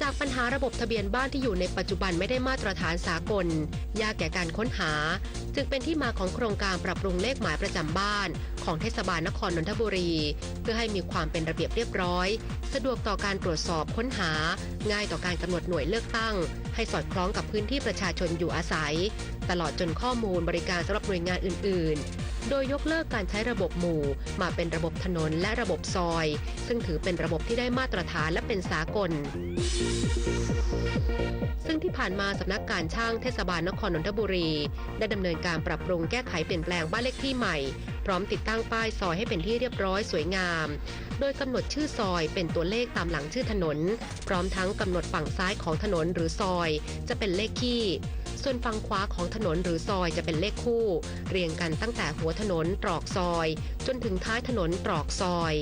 จากปัญหาระบบทะเบียนบ้านที่อยู่ในปัจจุบันไม่ได้มาตรฐานสากล ยากแก่การค้นหา จึงเป็นที่มาของโครงการปรับปรุงเลขหมายประจำบ้าน ของเทศบาลนครนนทบุรี เพื่อให้มีความเป็นระเบียบเรียบร้อย สะดวกต่อการตรวจสอบค้นหา ง่ายต่อการกำหนดหน่วยเลือกตั้ง ให้สอดคล้องกับพื้นที่ประชาชนอยู่อาศัย ตลอดจนข้อมูลบริการสำหรับหน่วยงานอื่น ๆ โดยยกเลิกการใช้ระบบหมู่ มาเป็นระบบถนนและระบบซอย ซึ่งถือเป็นระบบที่ได้มาตรฐานและเป็นสากล ซึ่งที่ผ่านมาสำนักการช่างเทศบาลนครนนทบุรี ได้ดำเนินการปรับปรุงแก้ไขเปลี่ยนแปลงบ้านเลขที่ใหม่ พร้อมติดตั้งป้ายซอยให้เป็นที่เรียบร้อยสวยงาม โดยกำหนดชื่อซอยเป็นตัวเลขตามหลังชื่อถนน พร้อมทั้งกำหนดฝั่งซ้ายของถนนหรือซอย จะเป็นเลขคี่ ส่วนฝั่งขวาของถนนหรือซอยจะเป็นเลขคู่ เรียงกันตั้งแต่หัวถนนตรอกซอย จนถึงท้ายถนนตรอกซอย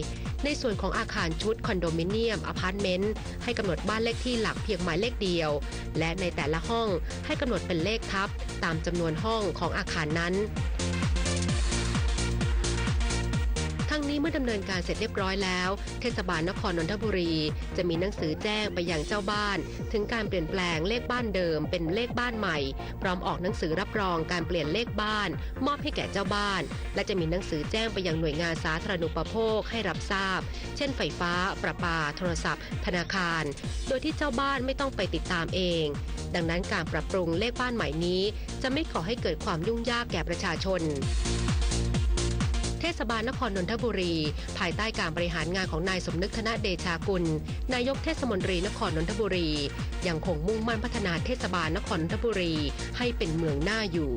ในส่วนของอาคารชุดคอนโดมิเนียมอพาร์ตเมนต์ให้กำหนดบ้านเลขที่หลักเพียงหมายเลขเดียว และในแต่ละห้องให้กำหนดเป็นเลขทับ ตามจำนวนห้องของอาคารนั้น นี้เมื่อดำเนินการเสร็จเรียบร้อยแล้ว เทศบาลนครนนทบุรี จะมีหนังสือแจ้งไปยังเจ้าบ้าน ถึงการเปลี่ยนแปลงเลขบ้านเดิม เป็นเลขบ้านใหม่ พร้อมออกหนังสือรับรองการเปลี่ยนเลขบ้าน มอบให้แก่เจ้าบ้าน และจะมีหนังสือแจ้งไปยังหน่วยงานสาธารณูปโภคให้รับทราบ เช่น ไฟฟ้า ประปา โทรศัพท์ ธนาคาร โดยที่เจ้าบ้านไม่ต้องไปติดตามเอง ดังนั้นการปรับปรุงเลขบ้านใหม่นี้ จะไม่ก่อให้เกิดความยุ่งยากแก่ประชาชน เทศบาลนครนนทบุรี ภายใต้การบริหารงานของนายสมนึกธนเดชากุล นายกเทศมนตรีนครนนทบุรี ยังคงมุ่งมั่นพัฒนาเทศบาลนครนนทบุรี ให้เป็นเมืองหน้าอยู่